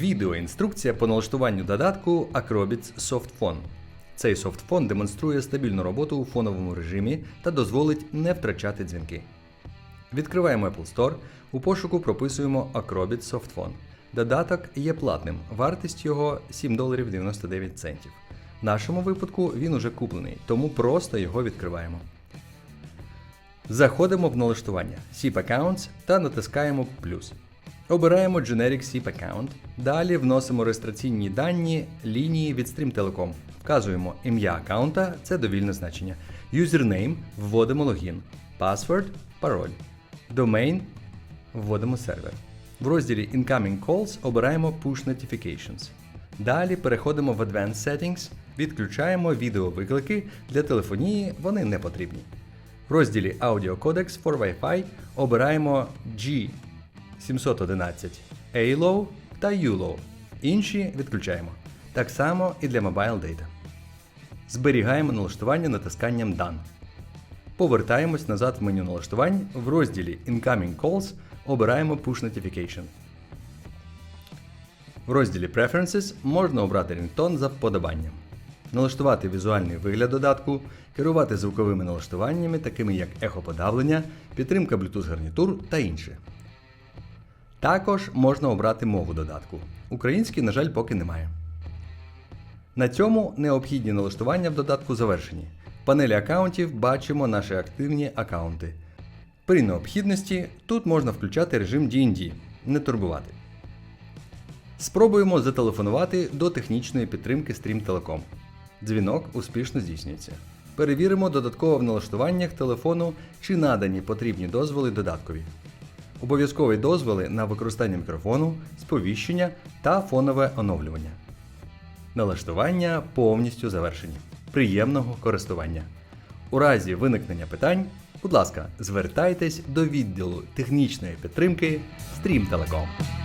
Відеоінструкція по налаштуванню додатку Acrobits SoftPhone. Цей софтфон демонструє стабільну роботу у фоновому режимі та дозволить не втрачати дзвінки. Відкриваємо Apple Store, у пошуку прописуємо Acrobit SoftPhone. Додаток є платним, вартість його 7 доларів 99 центів. В нашому випадку він уже куплений, тому просто його відкриваємо. Заходимо в налаштування SIP Accounts та натискаємо плюс. Обираємо Generic SIP Account. Далі вносимо реєстраційні дані лінії від Stream Telecom. Вказуємо ім'я аккаунта, це довільне значення. Username вводимо логін. Password пароль. Domain вводимо сервер. В розділі Incoming Calls обираємо Push Notifications. Далі переходимо в Advanced Settings, відключаємо відеовиклики. Для телефонії вони не потрібні. В розділі Audio Codecs for Wi-Fi обираємо G711 A-Low та U-Low. Інші відключаємо. Так само і для Mobile Data. Зберігаємо налаштування натисканням Done. Повертаємось назад в меню налаштувань. В розділі Incoming Calls обираємо Push Notification. В розділі Preferences можна обрати рингтон за вподобанням, налаштувати візуальний вигляд додатку, керувати звуковими налаштуваннями, такими як ехоподавлення, підтримка Bluetooth гарнітур та інше. Також можна обрати мову додатку. Український, на жаль, поки немає. На цьому необхідні налаштування в додатку завершені. В панелі аккаунтів бачимо наші активні аккаунти. При необхідності тут можна включати режим DND не турбувати. Спробуємо зателефонувати до технічної підтримки Stream Telecom. Дзвінок успішно здійснюється. Перевіримо додатково в налаштуваннях телефону, чи надані потрібні дозволи додаткові. Обов'язкові дозволи на використання мікрофону, сповіщення та фонове оновлювання. Налаштування повністю завершені. Приємного користування. У разі виникнення питань, будь ласка, звертайтесь до відділу технічної підтримки Stream Telecom.